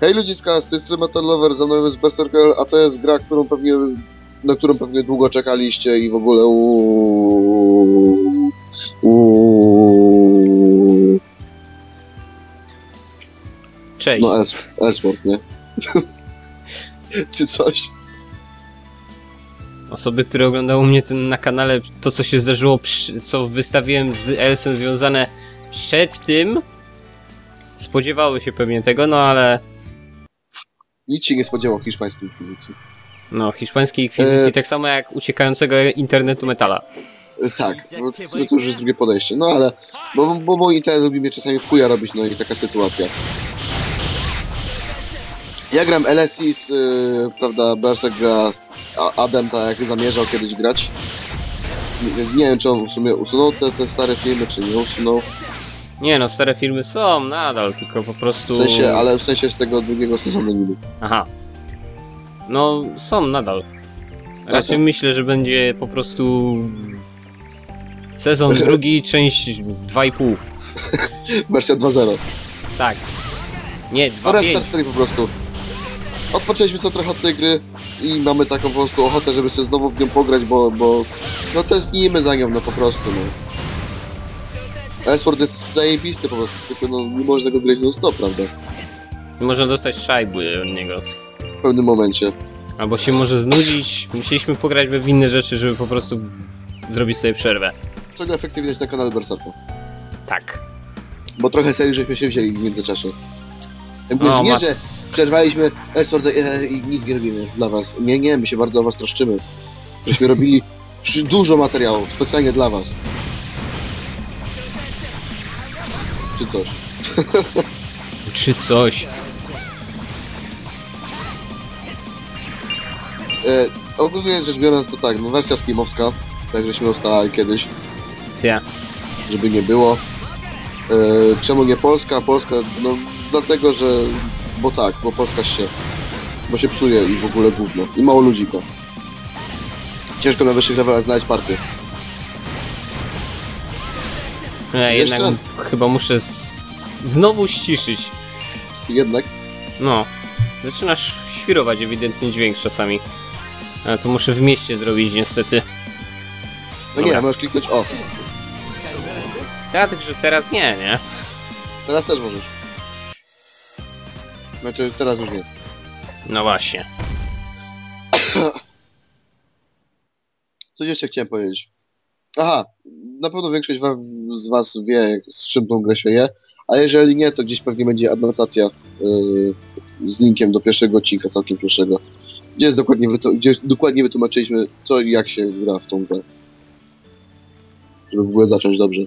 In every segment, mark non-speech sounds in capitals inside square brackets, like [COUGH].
Hej ludziska, z tej strony Metal Lover, za mną jest Berserker, a to jest gra, którą pewnie, na którą pewnie długo czekaliście i w ogóle uuu, uuu, Cześć. no Els- Elsport, nie? [LAUGHS] Czy coś? Osoby, które oglądały mnie ten, na kanale, to co się zdarzyło, przy, co wystawiłem z Elsem związane przed tym, spodziewały się pewnie tego, no ale Nic się nie spodziewał hiszpańskiej inkwizycji. no, hiszpańskiej inkwizycji, E. tak samo jak uciekającego internetu metala. E, Tak, sumie to już jest drugie podejście, no ale, bo, bo, bo internet lubi mnie czasami w chuja robić, no i taka sytuacja. Ja gram LSIS, yy, prawda, Berserk gra Adam tak jak zamierzał kiedyś grać. Nie, nie wiem, czy on w sumie usunął te, te stare filmy, czy nie usunął. Nie no, stare filmy są nadal, tylko po prostu... W sensie, ale w sensie z tego drugiego sezonu niby. Aha. No, są nadal. Raczej Aha. myślę, że będzie po prostu sezon [LAUGHS] drugi, część 2,5. [LAUGHS] Wersja 2.0. Tak. Nie, No 2,5. restart serii po prostu. Odpoczęliśmy sobie trochę od tej gry i mamy taką po prostu ochotę, żeby sobie znowu w nią pograć, bo, bo no tęsknimy za nią, no po prostu, no. Esport jest zajebisty po prostu, tylko no nie można go grać non stop, prawda? Można dostać szajby od niego. W pewnym momencie. Albo się może znudzić. Musieliśmy pograć we w inne rzeczy, żeby po prostu zrobić sobie przerwę. Czego efektywność na kanale Berserka? Tak. Bo trochę serii żeśmy się wzięli w międzyczasie. Jakby O, nie, mat- że przerwaliśmy Esport e, i nic nie robimy dla was. Nie, nie, my się bardzo o was troszczymy. Żeśmy robili dużo materiałów, specjalnie dla was. Czy coś. Czy coś. E, ogólnie rzecz biorąc to tak, no wersja steamowska, tak żeśmy ustalali kiedyś, Ja. żeby nie było. E, czemu nie Polska? Polska, no dlatego, że, bo tak, bo Polska się, bo się psuje i w ogóle gówno. I mało ludzi go. Ciężko na wyższych levelach znaleźć party. Ja Jeszcze? jednak chyba muszę s- s- znowu ściszyć. Jednak, No. Zaczynasz świrować ewidentnie dźwięk czasami. Ale to muszę w mieście zrobić niestety. no Dobra. nie, możesz kliknąć o, Ja także teraz nie, nie? teraz też możesz. Znaczy, teraz już nie. No właśnie. [COUGHS] Coś jeszcze chciałem powiedzieć. Aha, na pewno większość z Was wie, z czym tą grę się je, a jeżeli nie, to gdzieś pewnie będzie adnotacja yy, z linkiem do pierwszego odcinka, całkiem pierwszego, gdzie, jest dokładnie, gdzie dokładnie wytłumaczyliśmy, co i jak się gra w tą grę. Żeby w ogóle zacząć dobrze.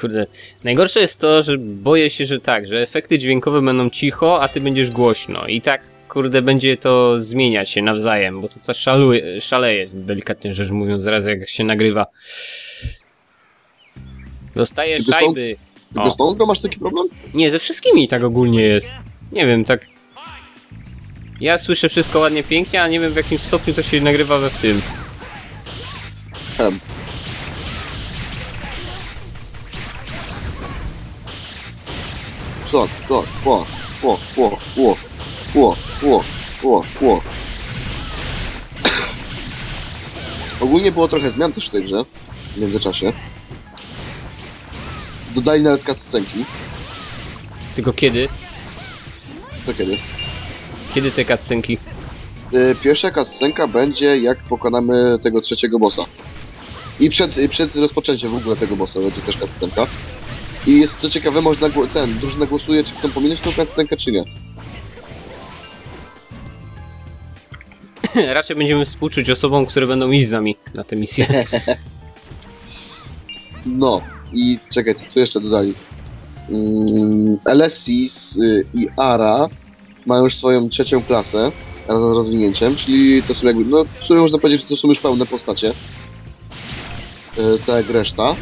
Kurde. Najgorsze jest to, że boję się, że tak, że efekty dźwiękowe będą cicho, a ty będziesz głośno. I tak, kurde, będzie to zmieniać się nawzajem, bo to, to szaluje, szaleje, delikatnie rzecz mówiąc, zaraz jak się nagrywa. Dostaję Tylko szajby. Tylko z tą masz taki problem? Nie, ze wszystkimi tak ogólnie jest. Nie wiem, tak. Ja słyszę wszystko ładnie, pięknie, a nie wiem w jakim stopniu to się nagrywa we w tym. Hem. Co, co, ło, ło, ło, ło, ło, ło, ło, ło. Ogólnie było trochę zmian też w tej grze, w międzyczasie. Dodali nawet cutscenki. Tylko kiedy? To kiedy? Kiedy te cutscenki? Y, Pierwsza cutscenka będzie jak pokonamy tego trzeciego bossa. I przed, i przed rozpoczęciem w ogóle tego bossa będzie też cutscenka. I jest co ciekawe, można gło- ten, drużyna głosuje, czy chcą pominąć tą cutscenkę, czy nie. [LAUGHS] Raczej będziemy współczuć osobom, które będą iść z nami na tę misję. [LAUGHS] No, i czekaj, co tu jeszcze dodali? Mm, LSIS y, i ARA mają już swoją trzecią klasę razem z rozwinięciem, czyli to są jakby, no w sumie można powiedzieć, że to są już pełne postacie. Tak jak reszta.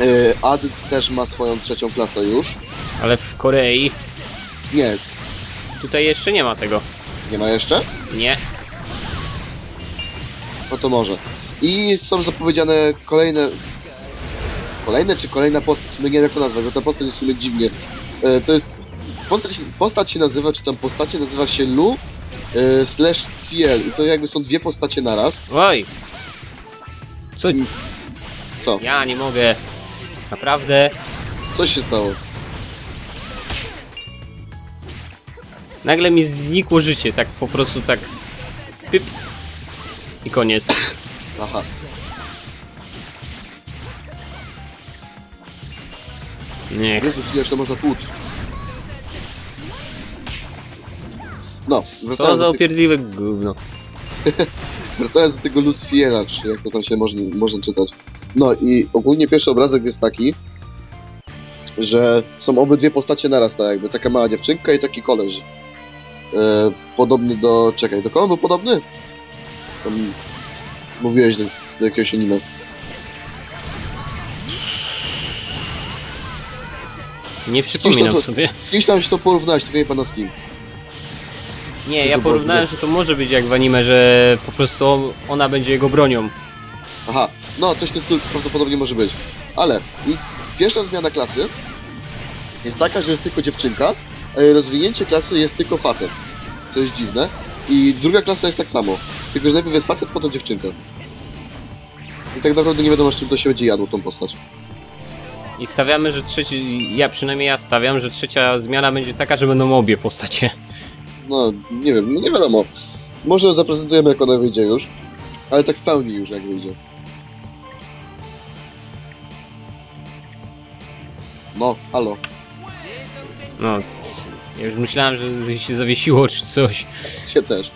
Y, AD też ma swoją trzecią klasę już. Ale w Korei Nie, tutaj jeszcze nie ma tego. nie ma jeszcze? Nie. No to może. I są zapowiedziane kolejne. Kolejne czy kolejna postać? Sumie nie wiem jak to nazwać, bo ta postać jest w sumie dziwnie. E, to jest postać, postać się nazywa, czy tam postacie nazywa się Lu y, slash Ciel i to jakby są dwie postacie naraz. Oj! Co? I- Co? Ja nie mogę. Naprawdę. Co się stało? Nagle mi znikło życie, tak po prostu tak. Pyp. I koniec. Aha. Niech. Jezus, ile jeszcze można tłuc. No, Co za do, ty- opierdliwe gówno. [LAUGHS] wracając do tego Luciela, czy jak to tam się można, można czytać. No i ogólnie pierwszy obrazek jest taki, że są obydwie postacie naraz, tak jakby taka mała dziewczynka i taki koleż. E, podobny do... czekaj, do kogo był podobny? Tam mówiłeś do, do jakiegoś anime. Nie przypominam to- sobie. Z kimś tam się to porównałeś, tylko nie pana z kim. Nie, Co ja porównałem, że to może być jak w anime, że po prostu ona będzie jego bronią. Aha, no coś w tym stylu prawdopodobnie może być. Ale i pierwsza zmiana klasy jest taka, że jest tylko dziewczynka, rozwinięcie klasy jest tylko facet. Co jest dziwne. I druga klasa jest tak samo. Tylko, że najpierw jest facet, potem dziewczynka. I tak naprawdę nie wiadomo, z czym to się będzie jadło tą postać. I stawiamy, że trzeci. Ja przynajmniej ja stawiam, że trzecia zmiana będzie taka, że będą obie postacie. No, nie wiem, no nie wiadomo. Może ją zaprezentujemy, jak ona wyjdzie już. Ale tak w pełni już, jak wyjdzie. No, halo. No, ja już myślałem, że się zawiesiło czy coś. Się też.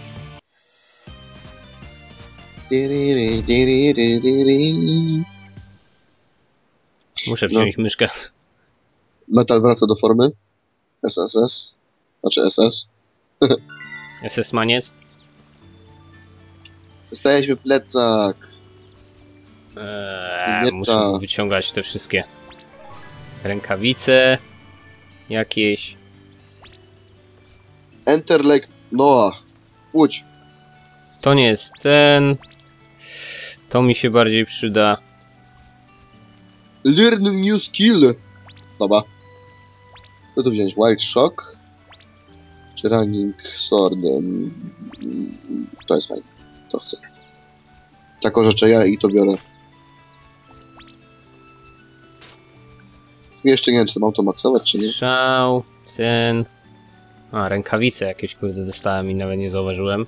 Muszę No. wziąć myszkę. Metal wraca do formy. SSS. Znaczy SS. SS [LAUGHS] Maniec. Dostaliśmy plecak. Eee, muszę wyciągać te wszystkie rękawice jakieś. Enter Lake Noah. Łódź. To nie jest ten. To mi się bardziej przyda. Learn new skill. Dobra. Co tu wziąć? Wild Shock? Czy Running Swordem? To jest fajne. To chcę. Tak orzeczę ja i to biorę. Jeszcze nie wiem, czy mam to maksować, czy nie. Strzał, ten. A, rękawice jakieś kurde dostałem i nawet nie zauważyłem.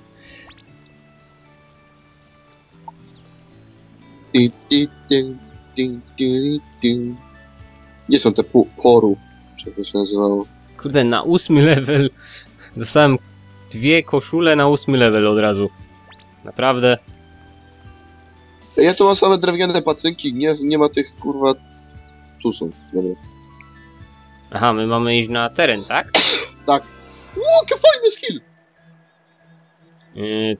Gdzie są te poru? Czy to się nazywało? Kurde, na ósmy level dostałem dwie koszule na ósmy level od razu. Naprawdę. Ja tu mam same drewniane pacynki, nie, nie ma tych kurwa... Tu są, dobra. Aha, my mamy iść na teren, tak? Tak. O, jaki fajny skill! Yy,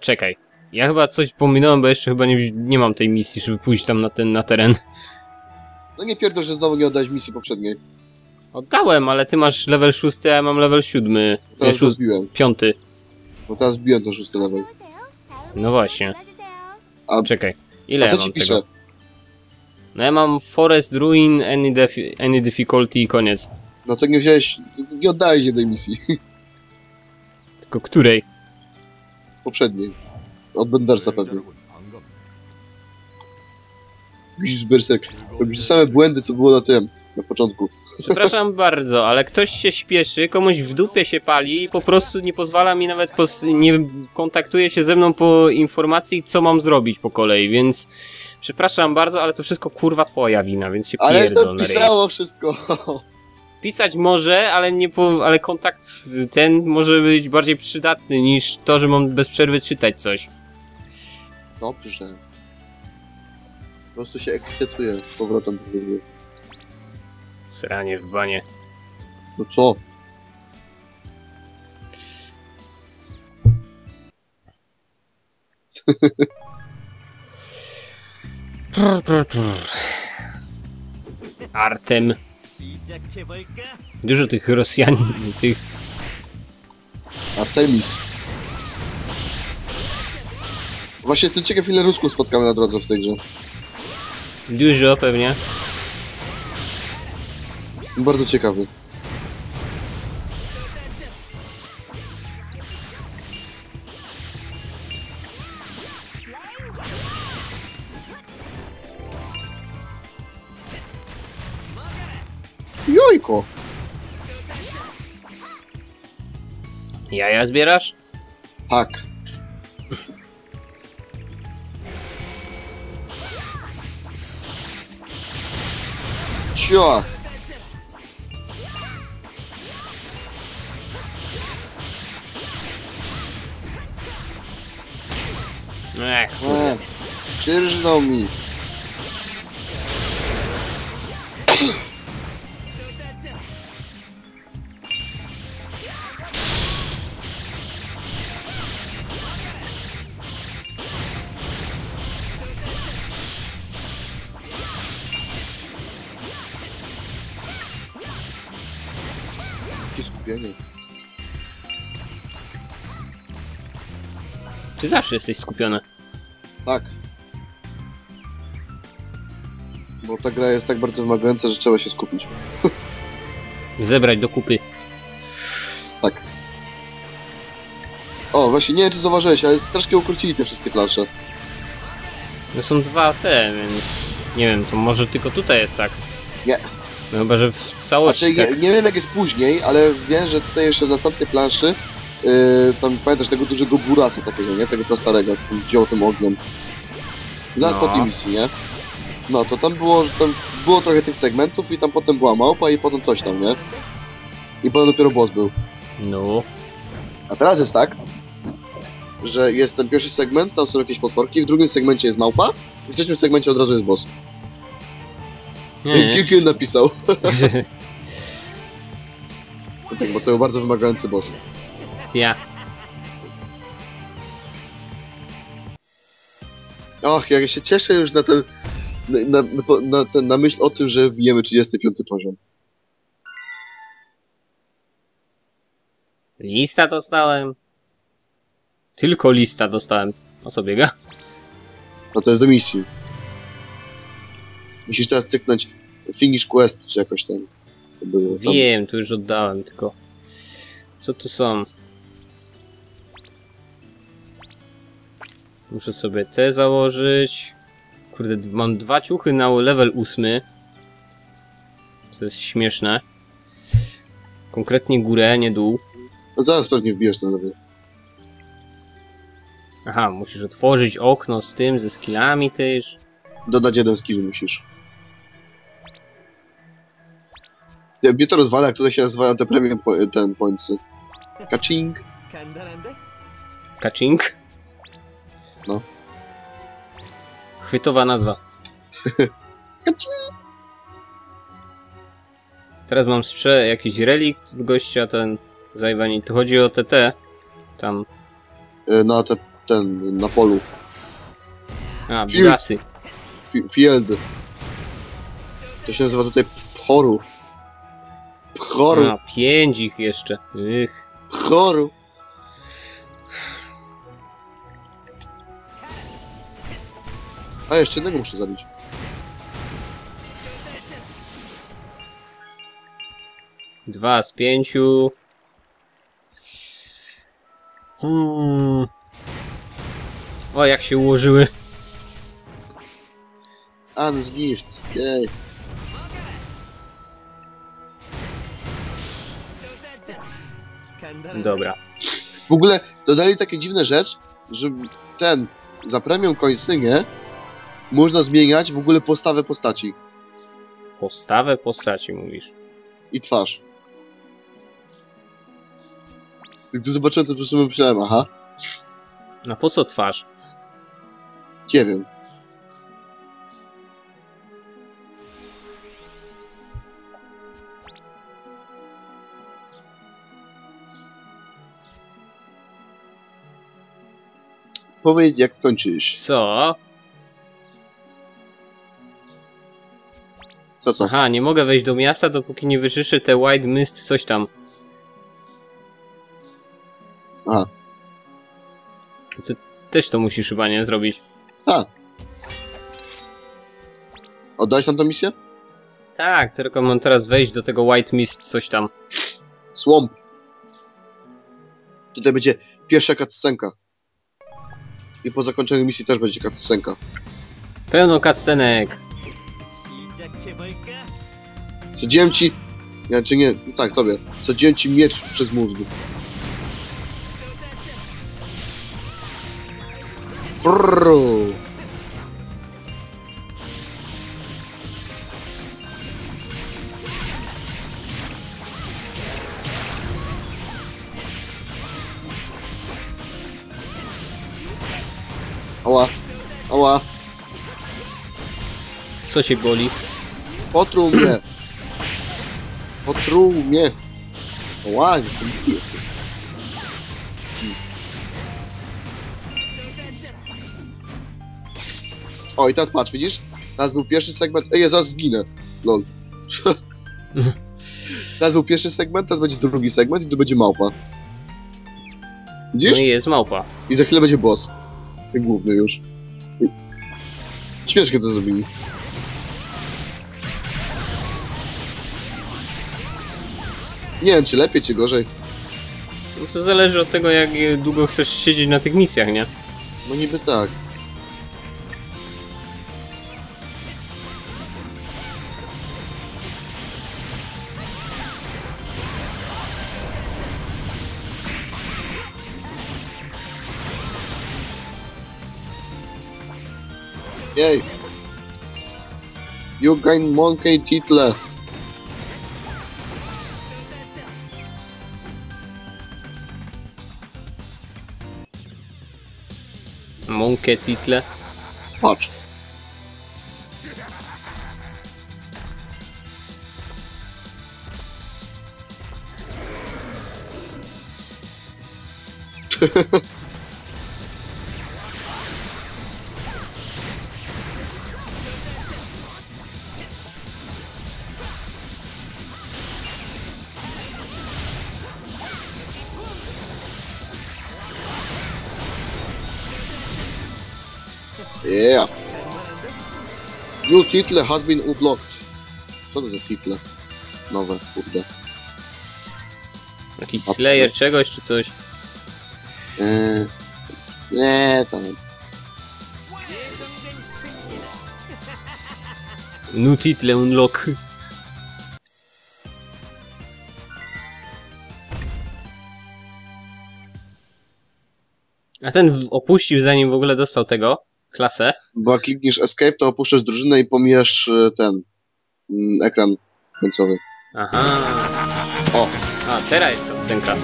czekaj. Ja chyba coś pominąłem, bo jeszcze chyba nie, nie mam tej misji, żeby pójść tam na ten na teren. No nie pierdol, że znowu nie oddałeś misji poprzedniej. Oddałem, ale ty masz level szósty, a ja mam level siódmy. Teraz Nie, go szóst- zbiłem. piąty. Bo teraz zbiłem ten szósty level. No właśnie. A- Czekaj. Ile A co ja ci pisze? tego? No ja mam Forest Ruin, any, defi- any difficulty i koniec. No to nie wziąłeś... Nie oddałeś jednej misji. Tylko której? poprzedniej. Od Bendersa pewnie. Widzisz Berserk. Robisz te same błędy, co było na tym, na początku. Przepraszam [LAUGHS] bardzo, ale ktoś się śpieszy, komuś w dupie się pali i po prostu nie pozwala mi nawet, nie kontaktuje się ze mną po informacji, co mam zrobić po kolei, więc przepraszam bardzo, ale to wszystko kurwa twoja wina, więc się Ale to pisało wszystko. [LAUGHS] Pisać może, ale nie po, ale kontakt ten może być bardziej przydatny niż to, że mam bez przerwy czytać coś. Dobrze. Po prostu się ekscytuję z powrotem do. Sranie w banie. No co? Artem. Dużo tych Rosjan, tych Artemis. Właśnie jestem ciekaw, ile Rusków spotkamy na drodze w tej grze. dużo pewnie. Jestem bardzo ciekawy. Jojko! Jaja zbierasz? Tak. Ciach! Przyrżnął mi. Ty zawsze jesteś skupiony. Tak. Bo ta gra jest tak bardzo wymagająca, że trzeba się skupić. [LAUGHS] Zebrać do kupy. Tak. O, właśnie nie wiem czy zauważyłeś, ale strasznie ukrócili te wszystkie plansze. No są dwa te, więc nie wiem, to może tylko tutaj jest tak. Nie. No chyba, że w całości Znaczy, tak. nie, nie wiem jak jest później, ale wiem, że tutaj jeszcze w następnej planszy yy, tam pamiętasz tego dużego burasa takiego, nie? Tego prastarego, z tym wziął ogniem. Zaraz No. po tej misji, nie? No, to tam było, że tam było trochę tych segmentów i tam potem była małpa i potem coś tam, nie? I potem dopiero boss był. No. A teraz jest tak, że jest ten pierwszy segment, tam są jakieś potworki, w drugim segmencie jest małpa i w trzecim segmencie od razu jest boss. Nie, nie. Napisał. [LAUGHS] tak, bo to był bardzo wymagający boss. ja. Och, jak ja się cieszę już na ten, na, na, na, na, myśl o tym, że wbijemy 35 poziom. Lista dostałem. Tylko lista dostałem. O co biega? No to jest do misji. Musisz teraz cyknąć finish quest, czy jakoś tam. To było tam. Wiem, tu już oddałem, tylko... Co tu są? Muszę sobie te założyć. Kurde, mam dwa ciuchy na level 8. To jest śmieszne. Konkretnie górę, nie dół. No zaraz pewnie wbijesz na level. Aha, musisz otworzyć okno z tym, ze skillami też. Dodać jeden skill musisz. Ja, mnie to rozwala, jak tutaj się nazywają te premium po, ten pointsy. Kaching. Kaching? No. Chwytowa nazwa. [LAUGHS] Teraz mam sprze jakiś relikt od gościa, ten zajwani. Tu chodzi o TT. Tam. E, Na te, ten, na polu. A, Field. bilasy. Fi- Field. To się nazywa tutaj Pchoru. Pchoru. A, pięć ich jeszcze. Ych. Pchoru. A, jeszcze jednego muszę zabić. Dwa z pięciu. Hmm. O, jak się ułożyły. An's Gift. Jej. Dobra. W ogóle dodali takie dziwne rzecz, że ten, za premium coinsy, nie? Można zmieniać w ogóle postawę postaci Postawę postaci mówisz. i twarz. Jak tu zobaczyłem, to po prostu myślałem, aha, A po co twarz? nie wiem. Powiedz, jak skończysz. Co? Co, co? Aha, nie mogę wejść do miasta, dopóki nie wyczyszczę te White Mist coś tam. Aha. Ty też to musisz chyba nie zrobić. A. Oddałeś nam tę misję? Tak, tylko mam teraz wejść do tego White Mist coś tam. Swamp. Tutaj będzie pierwsza cutscenka. I po zakończeniu misji też będzie cutscenka. Pełno cutscenek. Codziłem ci... Ja, czy nie, tak, tobie. Codziłem ci miecz przez mózgu. Frrrr. Ała, ała. Co się boli? Potruł mnie. Potruł mnie. Ała, nie to bije. O, i teraz patrz, widzisz? Teraz był pierwszy segment. Ej, ja zaraz zginę. Lol. [LAUGHS] teraz był pierwszy segment, teraz będzie drugi segment i tu będzie małpa. Widzisz? No i jest małpa. I za chwilę będzie boss. Ten główny już. Śmiesznie to zrobili. Nie wiem, czy lepiej, czy gorzej. No to zależy od tego, jak długo chcesz siedzieć na tych misjach, nie? No niby tak. Jej! You gain monkey title. Monkey title. Patrz. [LAUGHS] New title has been unlocked. Co to za title? Nowe, kurde. Jakiś A Slayer czegoś czy coś. Eee, nie, tam. New title unlock. A ten opuścił zanim w ogóle dostał tego, klasę. Bo jak klikniesz escape, to opuszczasz drużynę i pomijasz e, ten mm, ekran końcowy. Aha. O. A, teraz jest ta scenka.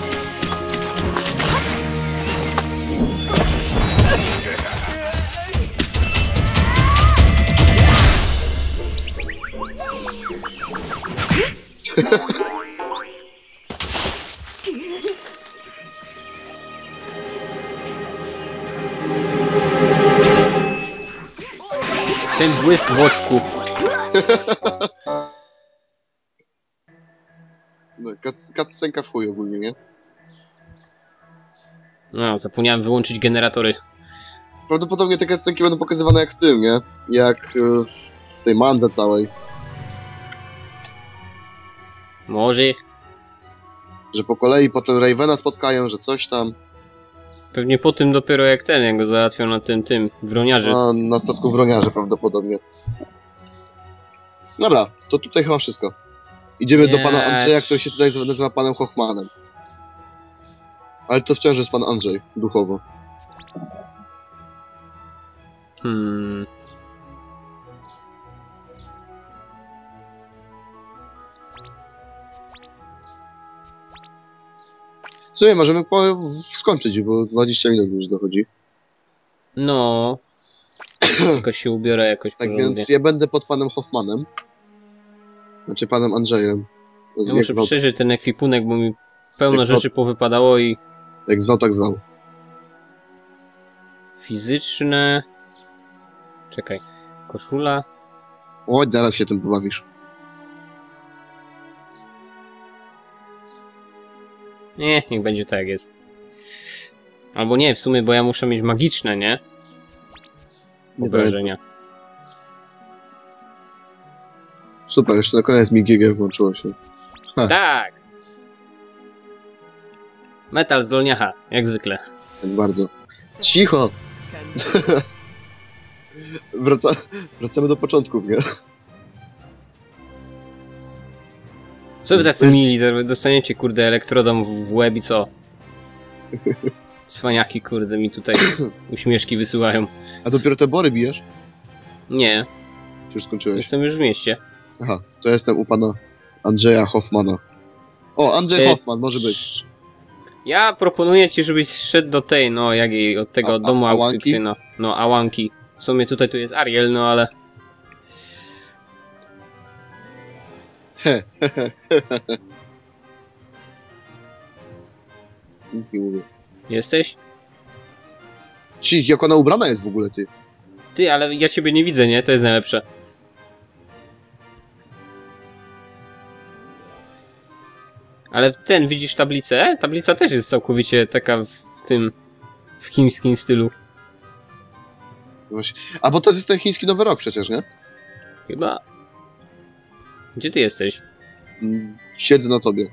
[LAUGHS] Ten błysk w oczku. [LAUGHS] No, Cutscenka w chuj ogólnie, nie? No, zapomniałem wyłączyć generatory. Prawdopodobnie te cutscenki będą pokazywane jak w tym, nie? Jak e, w tej mandze całej. Może. Że po kolei potem Ravena spotkają, że coś tam. Pewnie po tym dopiero jak ten, jak go załatwią na tym, tym, wroniarzy. Na, na statku wroniarze prawdopodobnie. Dobra, to tutaj chyba wszystko. Idziemy do pana Nie. Andrzeja, który się tutaj nazywa panem Hoffmanem. Ale to wciąż jest pan Andrzej, duchowo. Hmm. W sumie możemy po, skończyć, bo 20 minut już dochodzi. No. Tylko się ubiorę jakoś Tak porządnie. więc ja będę pod panem Hoffmanem. Znaczy panem Andrzejem. Ja muszę zwał, przeżyć ten ekwipunek, bo mi pełno Jak zwał- rzeczy powypadało i jak zwał, tak zwał. fizyczne... Czekaj. Koszula. Chodź, zaraz się tym pobawisz. Nie, niech będzie tak jak jest. Albo nie, w sumie, bo ja muszę mieć magiczne, nie? Obrażenia. Super, jeszcze na koniec mi GG włączyło się. Tak! Metal z dolniacha, jak zwykle. Tak bardzo. Cicho! [LAUGHS] Wraca, wracamy do początków, nie? Co wy tacy mili, dostaniecie kurde elektrodą w łeb i co? [LAUGHS] Cwaniaki kurde mi tutaj [CLEARS THROAT] uśmieszki wysyłają. A dopiero te bory bijesz? Nie, Czy już skończyłeś? jestem już w mieście. Aha, to jestem u pana Andrzeja Hoffmana. O, Andrzej E, Hoffman, może być. Ja proponuję ci, żebyś szedł do tej, no jak jej, od tego A- a- domu aukcyjnego. No, Ałanki. W sumie tutaj tu jest Ariel, no ale... [LAUGHS] Nic nie mówię. Jesteś? Ci, jak ona ubrana jest w ogóle, ty? Ty, ale ja ciebie nie widzę, nie? To jest najlepsze. Ale ten, widzisz tablicę? Tablica też jest całkowicie taka w tym... w chińskim stylu. Właśnie. A bo to jest ten chiński Nowy Rok przecież, nie? Chyba... Gdzie ty jesteś? Siedzę na tobie.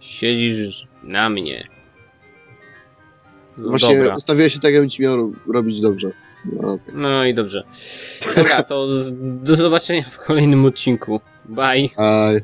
Siedzisz na mnie. No Właśnie dobra. ustawiłeś się tak, jakbym ci miał ro- robić dobrze. No, okej. No i dobrze. Dobra, to do zobaczenia w kolejnym odcinku. Bye. Aj.